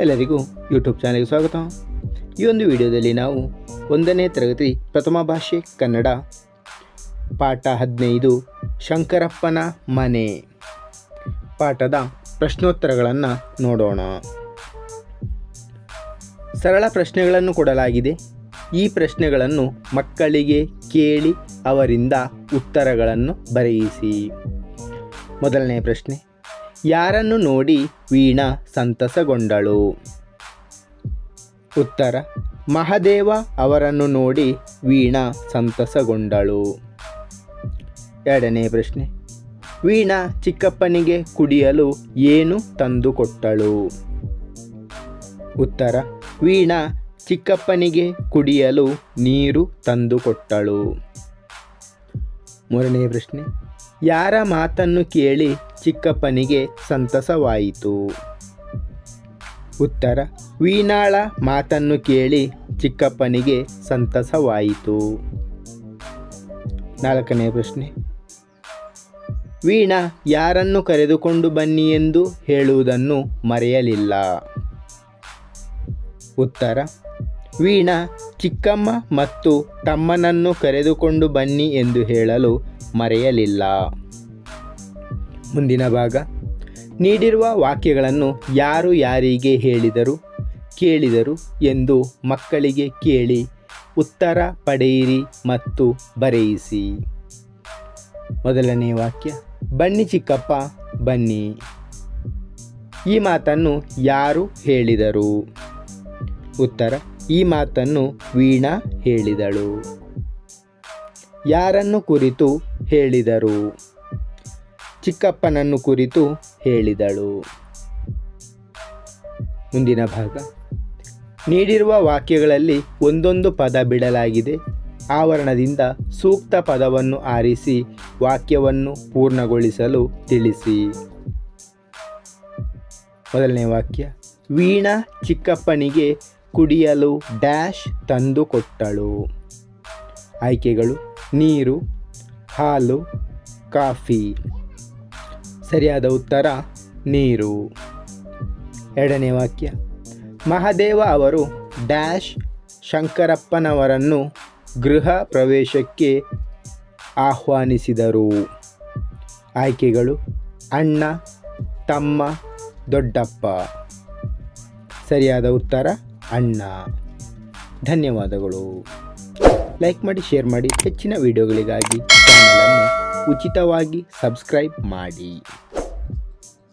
ಎಲ್ಲರಿಗೂ ಯೂಟ್ಯೂಬ್ ಚಾನಲ್ಗೆ ಸ್ವಾಗತ. ಈ ಒಂದು ವಿಡಿಯೋದಲ್ಲಿ ನಾವು ಒಂದನೇ ತರಗತಿ ಪ್ರಥಮ ಭಾಷೆ ಕನ್ನಡ, ಪಾಠ ಹದಿನೈದು, ಶಂಕರಪ್ಪನ ಮನೆ. ಪಾಠದ ಪ್ರಶ್ನೋತ್ತರಗಳನ್ನು ನೋಡೋಣ. ಸರಳ ಪ್ರಶ್ನೆಗಳನ್ನು ಕೊಡಲಾಗಿದೆ. ಈ ಪ್ರಶ್ನೆಗಳನ್ನು ಮಕ್ಕಳಿಗೆ ಕೇಳಿ ಅವರಿಂದ ಉತ್ತರಗಳನ್ನು ಬರೆಯಿಸಿ. ಮೊದಲನೇ ಪ್ರಶ್ನೆ. ಯಾರನ್ನು ನೋಡಿ ವೀಣಾ ಸಂತಸಗೊಂಡಳು? ಉತ್ತರ, ಮಹದೇವ ಅವರನ್ನು ನೋಡಿ ವೀಣಾ ಸಂತಸಗೊಂಡಳು. ಎರಡನೇ ಪ್ರಶ್ನೆ, ವೀಣಾ ಚಿಕ್ಕಪ್ಪನಿಗೆ ಕುಡಿಯಲು ಏನು ತಂದುಕೊಟ್ಟಳು? ಉತ್ತರ, ವೀಣಾ ಚಿಕ್ಕಪ್ಪನಿಗೆ ಕುಡಿಯಲು ನೀರು ತಂದುಕೊಟ್ಟಳು. ಮೂರನೇ ಪ್ರಶ್ನೆ, ಯಾರ ಮಾತನ್ನು ಕೇಳಿ ಚಿಕ್ಕಪ್ಪನಿಗೆ ಸಂತಸವಾಯಿತು. ಉತ್ತರ, ವೀಣಾಳ ಮಾತನ್ನು ಕೇಳಿ ಚಿಕ್ಕಪ್ಪನಿಗೆ ಸಂತಸವಾಯಿತು. ನಾಲ್ಕನೇ ಪ್ರಶ್ನೆ. ವೀಣಾ, ಯಾರನ್ನು ಕರೆದುಕೊಂಡು ಬನ್ನಿ ಎಂದು ಹೇಳುವುದನ್ನು ಮರೆಯಲಿಲ್ಲ. ಉತ್ತರ, ವೀಣಾ, ಚಿಕ್ಕಮ್ಮ ಮತ್ತು ತಮ್ಮನನ್ನು ಕರೆದುಕೊಂಡು ಬನ್ನಿ ಎಂದು ಹೇಳಲು ಮರೆಯಲಿಲ್ಲ. ಮುಂದಿನ ಭಾಗ. ನೀಡಿರುವ ವಾಕ್ಯಗಳನ್ನು ಯಾರು ಯಾರಿಗೆ ಹೇಳಿದರು? ಕೇಳಿದರು ಎಂದು ಮಕ್ಕಳಿಗೆ ಕೇಳಿ, ಉತ್ತರ ಪಡೆಯಿರಿ ಮತ್ತು ಬರೆಯಿಸಿ. ಮೊದಲನೇ ವಾಕ್ಯ, ಬನ್ನಿ ಚಿಕ್ಕಪ್ಪ, ಬನ್ನಿ. ಈ ಮಾತನ್ನು ಯಾರು ಹೇಳಿದರು? ಉತ್ತರ, ಈ ಮಾತನ್ನು ವೀಣಾ ಹೇಳಿದಳು. ಯಾರನ್ನು ಕುರಿತು ಹೇಳಿದರು? ಚಿಕ್ಕಪ್ಪನನ್ನು ಕುರಿತು ಹೇಳಿದಳು. ಮುಂದಿನ ಭಾಗ. ನೀಡಿರುವ ವಾಕ್ಯಗಳಲ್ಲಿ ಒಂದೊಂದು ಪದ ಬಿಡಲಾಗಿದೆ. ಆವರಣದಿಂದ ಸೂಕ್ತ ಪದವನ್ನು ಆರಿಸಿ ವಾಕ್ಯವನ್ನು ಪೂರ್ಣಗೊಳಿಸಲು ತಿಳಿಸಿ. ಮೊದಲನೇ ವಾಕ್ಯ. ವೀಣಾ ಚಿಕ್ಕಪ್ಪನಿಗೆ ಕುಡಿಯಲು ಡ್ಯಾಶ್ ತಂದು ಕೊಟ್ಟಳು. ಆಯ್ಕೆಗಳು, ನೀರು, ಹಾಲು, ಕಾಫಿ. ಸರಿಯಾದ ಉತ್ತರ ನೀರು. ಎರಡನೇ ವಾಕ್ಯ. ಮಹದೇವ ಅವರು ಡ್ಯಾಶ್ ಶಂಕರಪ್ಪನವರನ್ನು ಗೃಹ ಪ್ರವೇಶಕ್ಕೆ ಆಹ್ವಾನಿಸಿದರು. ಆಯ್ಕೆಗಳು, ಅಣ್ಣ, ತಮ್ಮ, ದೊಡ್ಡಪ್ಪ. ಸರಿಯಾದ ಉತ್ತರ, ಅಣ್ಣ. ಧನ್ಯವಾದಗಳು. ಲೈಕ್ ಮಾಡಿ, ಶೇರ್ ಮಾಡಿ ಹೆಚ್ಚಿನ ವಿಡಿಯೋಗಳಿಗಾಗಿ ಚಾನಲನ್ನು ಉಚಿತವಾಗಿ ಸಬ್ಸ್ಕ್ರೈಬ್ ಮಾಡಿ.